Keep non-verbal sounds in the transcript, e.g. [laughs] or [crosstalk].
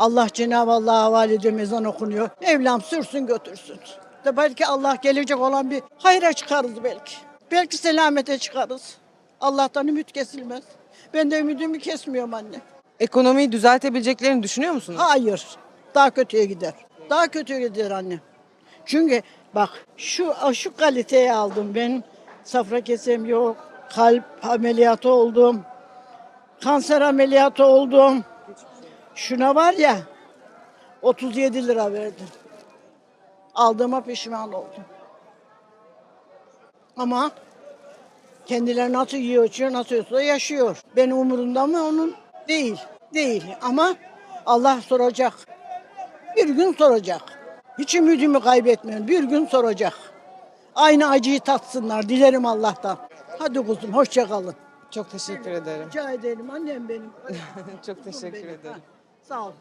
Allah Cenab-ı Allah'a havale ediyor okunuyor. Evlam sürsün götürsün. De belki Allah gelecek olan bir hayra çıkarız belki. Belki selamete çıkarız. Allah'tan ümit kesilmez. Ben de ümidimi kesmiyorum anne. Ekonomiyi düzeltebileceklerini düşünüyor musunuz? Hayır. Daha kötüye gider. Daha kötüye gider anne. Çünkü bak şu şu kaliteyi aldım ben. Safra kesem yok. Kalp ameliyatı oldum. Kanser ameliyatı oldum. Şuna var ya 37 lira verdim. Aldığıma pişman oldum. Ama kendileri nasıl yiyor, içiyor, nasıl yiyorsa yaşıyor. Benim umurumda mı onun? Değil. Değil. Ama Allah soracak. Bir gün soracak. Hiç ümidimi kaybetmiyorum. Bir gün soracak. Aynı acıyı tatsınlar. Dilerim Allah'tan. Hadi kuzum hoşça kalın. Çok teşekkür ederim. Rica ederim annem benim. [laughs] Çok teşekkür ederim. Stop.